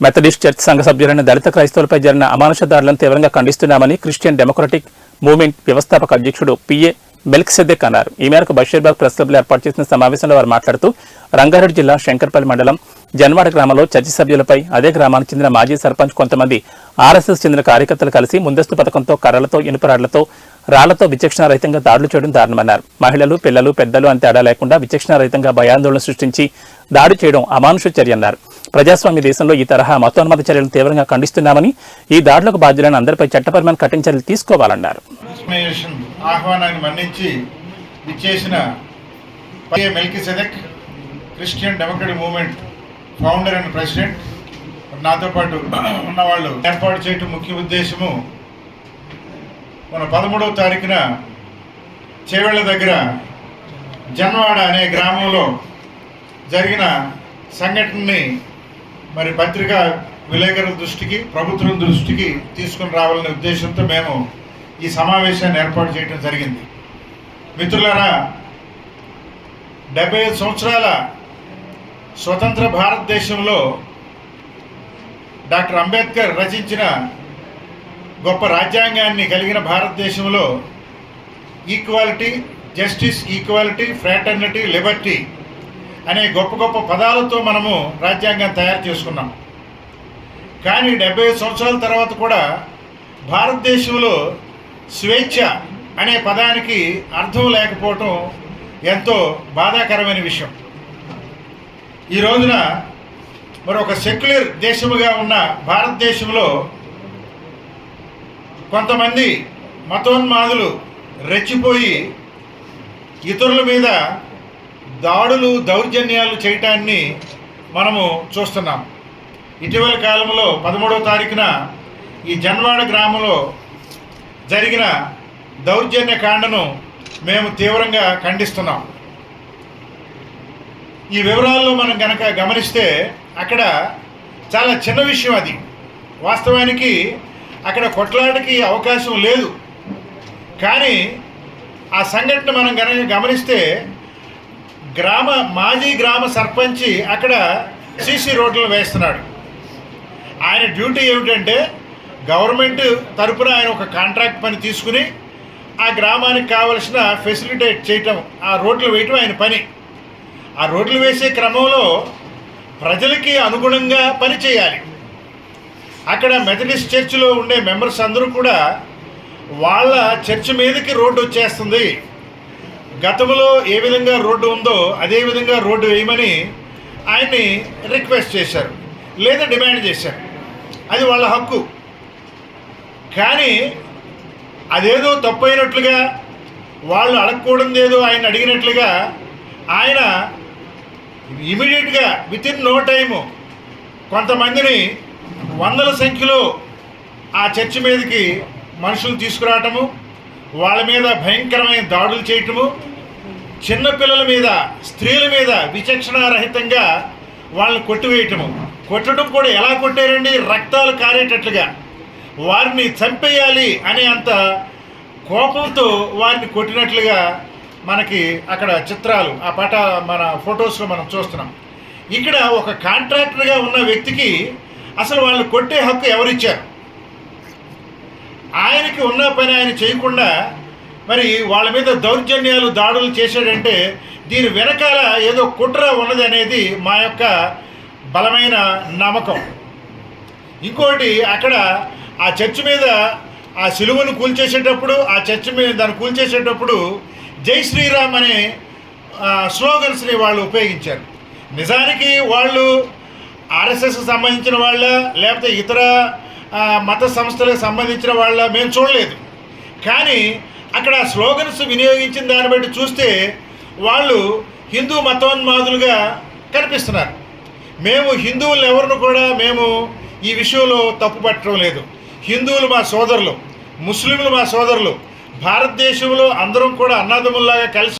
Methodist church సంఘ సభ్యులైన దళిత క్రైస్తవులపై జరిగిన అమానుష దాడులను తీవ్రంగా ఖండిస్తున్నామని క్రిస్టియన్ డెమోక్రటిక్ మూవ్మెంట్ వ్యవస్థాపక అధ్యక్షుడు పిఏ మెల్క్ సిద్దిక్ అన్నారు. ఈ మేరకు బషీర్బాగ్ ప్రెస్ క్లబ్లో ఏర్పాటు చేసిన సమావేశంలో వారు మాట్లాడుతూ రంగారెడ్డి జిల్లా శంకర్పల్లి మండలం జన్వాడ గ్రామంలో చర్చి సభ్యులపై అదే గ్రామానికి చెందిన మాజీ సర్పంచ్ కొంతమంది ఆర్ఎస్ఎస్ చెందిన కార్యకర్తలు కలిసి ముందస్తు పథకంతో కర్రలతో ఇనుపరాళ్ళతో రాళ్ళతో విచక్షణారహితంగా దాడులు చేయడం దారుణమన్నారు. మహిళలు పిల్లలు పెద్దలు అని తేడా లేకుండా విచక్షణారహితంగా భయాందోళన సృష్టించి దాడి చేయడం అమానుష చర్య అన్నారు. ప్రజాస్వామ్య దేశంలో ఈ తరహా మతోన్మత చర్యలను తీవ్రంగా ఖండిస్తున్నామని ఈ దాడులకు బాధ్యులైన అందరిపై చట్టపరమైన కఠిన చర్యలు తీసుకోవాలన్నారు. ఆహ్వానాన్ని మన్నించి ఇచ్చేసిన Melchizedek Christian democratic movement founder and president నాతో పాటు ఉన్నవాళ్ళు ఏర్పాటు చేయటం ముఖ్య ఉద్దేశము. మన పదమూడవ తారీఖున చేవెళ్ళ దగ్గర జన్వాడ అనే గ్రామంలో జరిగిన సంఘటనని మరి పత్రిక విలేకరుల దృష్టికి ప్రభుత్వం దృష్టికి తీసుకుని రావాలనే ఉద్దేశంతో మేము ఈ సమావేశాన్ని ఏర్పాటు చేయడం జరిగింది. మిత్రులారా డెబ్బై ఐదు సంవత్సరాల స్వతంత్ర భారతదేశంలో డాక్టర్ అంబేద్కర్ రచించిన గొప్ప రాజ్యాంగాన్ని కలిగిన భారతదేశంలో equality justice equality fraternity liberty అనే గొప్ప గొప్ప పదాలతో మనము రాజ్యాంగం తయారు చేసుకున్నాం. కానీ డెబ్బై సంవత్సరాల తర్వాత కూడా భారతదేశంలో స్వేచ్ఛ అనే పదానికి అర్థం లేకపోవటం ఎంతో బాధాకరమైన విషయం. ఈ రోజున మరి ఒక సెక్యులర్ దేశముగా ఉన్న భారతదేశంలో కొంతమంది మతోన్మాదులు రెచ్చిపోయి ఇతరుల మీద దాడులు దౌర్జన్యాలు చేయటాన్ని మనము చూస్తున్నాం. ఇటీవల కాలంలో పదమూడవ తారీఖున ఈ జన్వాడ గ్రామంలో జరిగిన దౌర్జన్య కాండను మేము తీవ్రంగా ఖండిస్తున్నాం. ఈ వివరాల్లో మనం కనుక గమనిస్తే అక్కడ చాలా చిన్న విషయం అది. వాస్తవానికి అక్కడ కొట్లాటకి అవకాశం లేదు. కానీ ఆ సంఘటన మనం కనుక గమనిస్తే గ్రామ మాజీ గ్రామ సర్పంచి అక్కడ సీసీ రోడ్లు వేస్తున్నాడు. ఆయన డ్యూటీ ఏమిటంటే గవర్నమెంట్ తరపున ఆయన ఒక కాంట్రాక్ట్ పని తీసుకుని ఆ గ్రామానికి కావలసిన ఫెసిలిటేట్ చేయటం ఆ రోడ్లు వేయటం ఆయన పని. ఆ రోడ్లు వేసే క్రమంలో ప్రజలకి అనుగుణంగా పని చేయాలి. అక్కడ మెథడిస్ట్ చర్చిలో ఉండే మెంబర్స్ అందరూ కూడా వాళ్ళ చర్చ్ మీదకి రోడ్డు వచ్చేస్తుంది. గతంలో ఏ విధంగా రోడ్డు ఉందో అదే విధంగా రోడ్డు వేయమని ఆయన్ని రిక్వెస్ట్ చేశారు. లేదా డిమాండ్ చేశారు. అది వాళ్ళ హక్కు. కానీ అదేదో తప్పైనట్లుగా వాళ్ళు అడగకూడదేదో ఆయన అడిగినట్లుగా ఆయన ఇమీడియట్గా విత్ ఇన్ నో టైము కొంతమందిని వందల సంఖ్యలో ఆ చర్చి మీదకి మనుషులు తీసుకురావటము వాళ్ళ మీద భయంకరమైన దాడులు చేయటము చిన్నపిల్లల మీద స్త్రీల మీద విచక్షణారహితంగా వాళ్ళని కొట్టివేయటము. కొట్టడం కూడా ఎలా కొట్టారండి? రక్తాలు కారేటట్లుగా. వారిని చంపేయాలి అనే అంత కోపంతో వారిని కొట్టినట్లుగా మనకి అక్కడ చిత్రాలు ఆ పట మన ఫొటోస్లో మనం చూస్తున్నాం. ఇక్కడ ఒక కాంట్రాక్టర్గా ఉన్న వ్యక్తికి అసలు వాళ్ళు కొట్టే హక్కు ఎవరిచ్చారు? ఆయనకి ఉన్న పని ఆయన చేయకుండా మరి వాళ్ళ మీద దౌర్జన్యాలు దాడులు చేశాడంటే దీని వెనకాల ఏదో కుట్ర ఉన్నది అనేది మా యొక్క బలమైన నమ్మకం. ఇంకోటి అక్కడ ఆ చర్చ్ మీద ఆ సిలువను కూల్చేసేటప్పుడు ఆ చర్చ్ మీద దాన్ని కూల్చేసేటప్పుడు జై శ్రీరామ్ అనే స్లోగన్స్ని వాళ్ళు ఉపయోగించారు. నిజానికి వాళ్ళు ఆర్ఎస్ఎస్ సంబంధించిన వాళ్ళ లేకపోతే ఇతర మత సంస్థలకు సంబంధించిన వాళ్ళ మేము చూడలేదు. కానీ అక్కడ స్లోగన్స్ వినియోగించిన దాన్ని బట్టి చూస్తే వాళ్ళు హిందూ మతోన్మాదులుగా కనిపిస్తున్నారు. మేము హిందువులను ఎవరిని కూడా మేము ఈ విషయంలో తప్పు పట్టడం లేదు. హిందువులు మా సోదరులు ముస్లింలు మా సోదరులు భారతదేశంలో అందరం కూడా అన్నదమ్ముల్లాగా కలిసి